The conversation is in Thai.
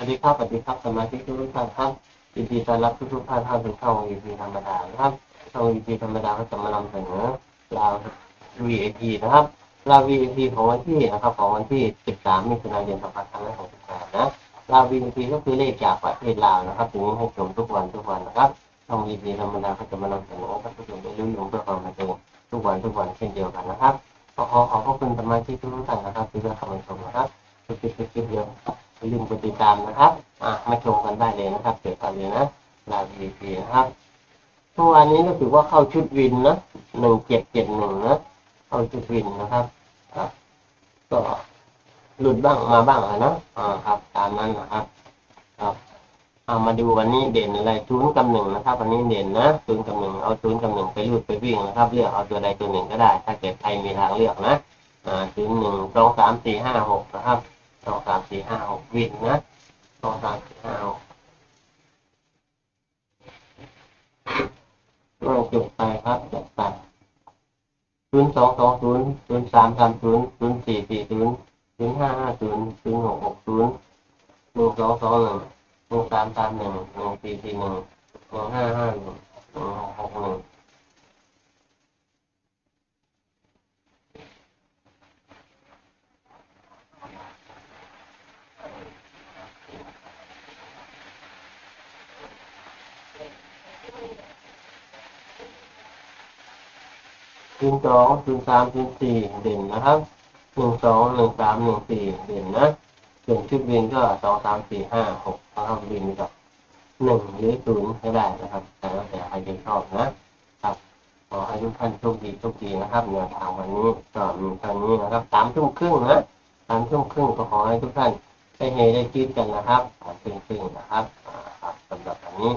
วัสดีครับสวัสดีครับสมาชิกทุกท่านครับยินดีต้อนรับทุกๆท่านเข้าสู่ช่อง VP ธรรมดานะครับช่อง VP ธรรมดาก็จะมานำเสนอราว VAT นะครับราว VAT ของวันที่นะครับของวันที่ 13 มิถุนายน 2568 นะราว VAT ก็คือเลขจากประเทศลาวนะครับถึงให้ชมทุกวันทุกวันนะครับช่อง VP ธรรมดาก็จะมานำเสนอให้ผู้ชมได้รู้อยู่เพื่อความบันเทิงทุกวันทุกวันเช่นเดียวกันนะครับขอขอขอบคุณสมาชิกทุกท่านนะครับที่ได้เข้ามาชมนะครับคลิปคลิปเดียว ลืมกดติดตามนะครับ อะมาชมกันได้เลยนะครับเกิดกันเลยนะลา VP นะครับเมื่อวานนี้ก็ถือว่าเข้าชุดวินนะหนึ่งเจ็ดเจ็ดหนึ่งนะเข้าชุดวินนะครับก็หลุดบ้างมาบ้างนะอ่าครับ ตามนั้นนะครับ ครับเอามาดูวันนี้เด่นอะไรศูนย์กับหนึ่งนะครับ วันนี้เด่นนะศูนย์กับหนึ่งเอาศูนย์กับหนึ่งไปรูดไปวิ่งนะครับ เลือกเอาตัวใดตัวหนึ่งก็ได้ ถ้าเกิดใครมีทางเลือกนะอ่าศูนย์หนึ่งสองสามสี่ห้าหกนะครับ องสามสี่ห้าหกวินนะสองสามสี่ห้าหกก็จบไปครับจบไปศูนย์สองสองศูนย์ศูนย์สามสามศูนย์ศูนย์สี่สี่ศูนย์ศูนย์ห้าห้าศูนย์ศูนย์หกหกศูนย์หนึ่งสองสองหนึ่งหนึ่งสามสามหนึ่งหนึ่งสี่สี่หนึ่งหนึ่งห้าห้าหนึ่งหนึ่งหกหกหนึ่ง ศูนย์สองศูนย์สามศูนย์สี่เด่นนะครับหนึ่งสองหนึ่งสามหนึ่งสี่เด่นนะส่วนชุดวินก็สองสามสี่ห้าหกนะครับวินกับหนึ่งหรือศูนย์ก็ได้นะครับ แต่แล้วแต่ใครจะชอบนะครับขอให้ทุกท่านโชคดีโชคดีนะครับแนวทางวันนี้ก็มีเท่านี้นะครับสามทุ่มครึ่งนะสามทุ่มครึ่งก็ขอให้ทุกท่านได้เฮได้คิดกันนะครับซึ่งนะครับอ่าครับสำหรับวันนี้